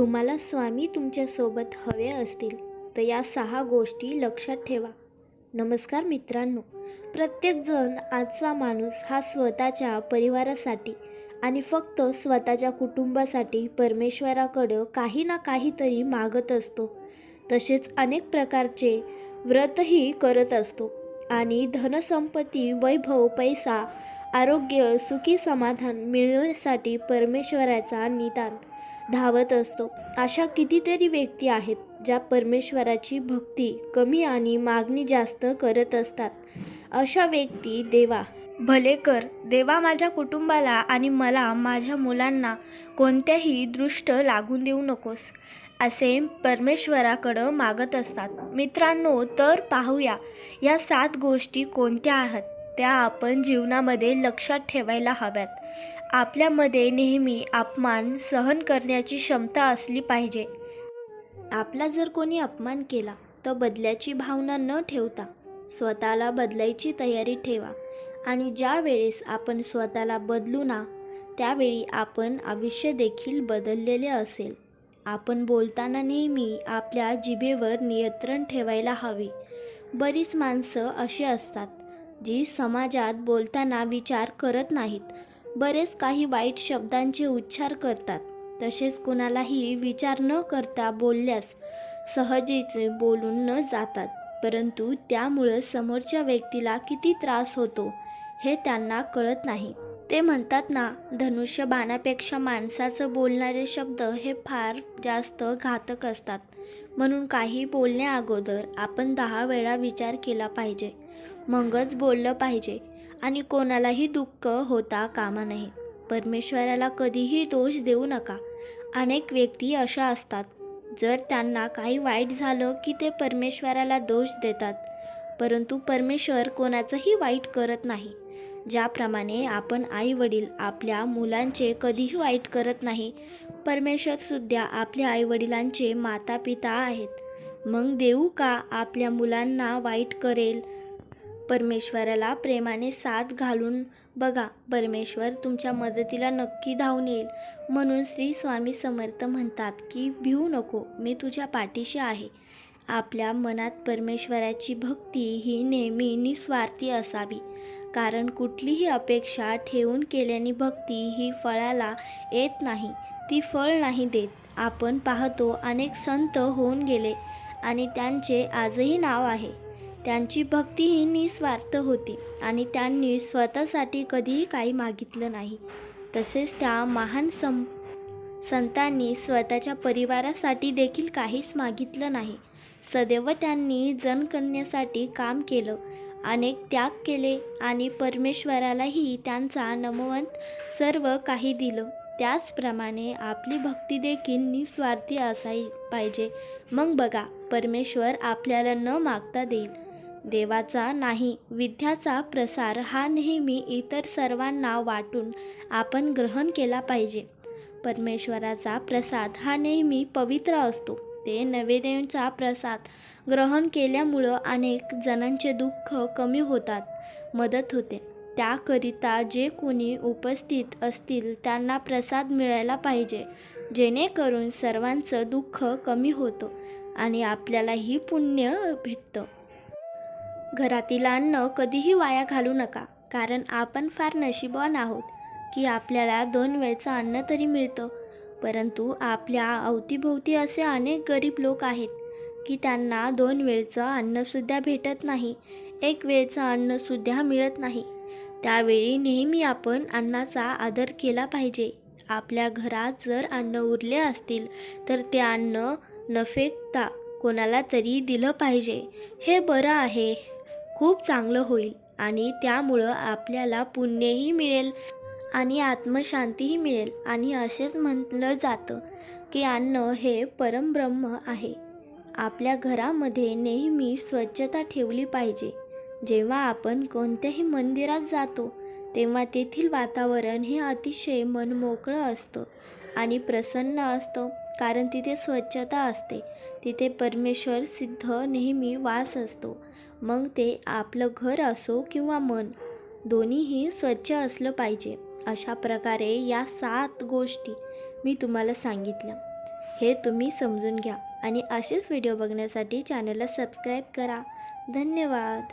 तुम्हाला स्वामी तुमच्यासोबत हवे असतील तर या सहा गोष्टी लक्षात ठेवा. नमस्कार मित्रांनो. प्रत्येकजण आजचा माणूस हा स्वतःच्या परिवारासाठी आणि फक्त स्वतःच्या कुटुंबासाठी परमेश्वराकडं काही ना काहीतरी मागत असतो. तसेच अनेक प्रकारचे व्रतही करत असतो. आणि धनसंपत्ती वैभव पैसा आरोग्य सुखी समाधान मिळवण्यासाठी परमेश्वराचा निदान धावत असतो. अशा कितीतरी व्यक्ती आहेत ज्या परमेश्वराची भक्ती कमी आणि मागणी जास्त करत असतात. अशा व्यक्ती देवा भले कर देवा माझ्या कुटुंबाला आणि मला माझ्या मुलांना कोणत्याही दृष्ट लागून देऊ नकोस असे परमेश्वराकडं मागत असतात. मित्रांनो तर पाहूया या सात गोष्टी कोणत्या आहेत त्या आपण जीवनामध्ये लक्षात ठेवायला हव्यात. आपल्यामध्ये नेहमी अपमान सहन करण्याची क्षमता असली पाहिजे. आपला जर कोणी अपमान केला तर बदल्याची भावना न ठेवता स्वतःला बदलायची तयारी ठेवा. आणि ज्या वेळेस आपण स्वतःला बदलू ना त्यावेळी आपण आयुष्य देखील बदललेले असेल. आपण बोलताना नेहमी आपल्या जिभेवर नियंत्रण ठेवायला हवे. बरीच माणसं अशी असतात जी समाजात बोलताना विचार करत नाहीत. बरेच काही वाईट शब्दांचे उच्चार करतात. तसेच कुणालाही विचार न करता बोलल्यास सहजेच बोलून न जातात. परंतु त्यामुळं समोरच्या व्यक्तीला किती त्रास होतो हे त्यांना कळत नाही. ते म्हणतात ना धनुष्य बाणापेक्षा माणसाचं बोलणारे शब्द हे फार जास्त घातक असतात. म्हणून काही बोलण्या अगोदर आपण दहा वेळा विचार केला पाहिजे. मगच बोललं पाहिजे. आणि कोणालाही दुःख होता कामा नये. परमेश्वराला कधीही दोष देऊ नका. अनेक व्यक्ती अशा असतात. जर त्यांना काही वाईट झालं की ते परमेश्वराला दोष देतात. परंतु परमेश्वर कोणाचंही वाईट करत नाही. ज्याप्रमाणे आपण आई वडील आपल्या मुलांचे कधीही वाईट करत नाही परमेश्वरसुद्धा आपल्या आईवडिलांचे माता पिता आहेत. मग देऊ का आपल्या मुलांना वाईट करेल? परमेश्वराला प्रेमाने साथ घालून बघा परमेश्वर तुमच्या मदतीला नक्की धावून येईल. म्हणून श्री स्वामी समर्थ म्हणतात की भिवू नको मी तुझ्या पाठीशी आहे. आपल्या मनात परमेश्वराची भक्ती ही नेहमी निस्वार्थी असावी. कारण कुठलीही अपेक्षा ठेवून केल्याने भक्ती ही फळाला येत नाही ती फळ नाही देत. आपण पाहतो अनेक संत होऊन गेले आणि त्यांचे आजही नाव आहे. त्यांची भक्ती ही निस्वार्थ होती आणि त्यांनी स्वतःसाठी कधीही काही मागितलं नाही. तसेच त्या महान सं संतांनी स्वतःच्या परिवारासाठी देखील काहीच मागितलं नाही. सदैव त्यांनी जनकन्यासाठी काम केलं अनेक त्याग केले आणि परमेश्वरालाही त्यांचा नमवंत सर्व काही दिलं. त्याचप्रमाणे आपली भक्ती देखील निस्वार्थी असायला पाहिजे. मग बघा परमेश्वर आपल्याला न मागता देईल. देवाचा नाही विद्याचा प्रसार हा नेहमी इतर सर्वांना वाटून आपण ग्रहण केला पाहिजे. परमेश्वराचा प्रसाद हा नेहमी पवित्र असतो. ते नैवेद्यांचा प्रसाद ग्रहण केल्यामुळं अनेक जणांचे दुःख कमी होतात मदत होते. त्याकरिता जे कोणी उपस्थित असतील त्यांना प्रसाद मिळायला पाहिजे जेणेकरून सर्वांचं दुःख कमी होतं आणि आपल्यालाही पुण्य भेटतं. घरातील अन्न कधीही वाया घालू नका कारण आपण फार नशीबवान आहोत की आपल्याला दोन वेळचं अन्न तरी मिळतं. परंतु आपल्या अवतीभोवती असे अनेक गरीब लोक आहेत की त्यांना दोन वेळचं अन्नसुद्धा भेटत नाही एक वेळचं अन्नसुद्धा मिळत नाही. त्यावेळी नेहमी आपण अन्नाचा आदर केला पाहिजे. आपल्या घरात जर अन्न उरले असतील तर ते अन्न न फेकता कोणाला तरी दिलं पाहिजे. हे बरं आहे. खूप चांगलं होईल आणि त्यामुळं आपल्याला पुण्यही मिळेल आणि आत्मशांतीही मिळेल. आणि असेच म्हटलं जातं की अन्न हे परमब्रह्म आहे. आपल्या घरामध्ये नेहमी स्वच्छता ठेवली पाहिजे. जेव्हा आपण कोणत्याही मंदिरात जातो तेव्हा तेथील वातावरण हे अतिशय मनमोकळं असतं आणि प्रसन्न असतं. कारण तिथे स्वच्छता असते. तिथे परमेश्वर सिद्ध नेहमी वास असतो. मग ते आपलं घर असो किंवा मन दोन्हीही स्वच्छ असलं पाहिजे. अशा प्रकारे या सात गोष्टी मी तुम्हाला सांगितल्या. हे तुम्ही समजून घ्या आणि असेच व्हिडिओ बघण्यासाठी चॅनलला सबस्क्राईब करा. धन्यवाद.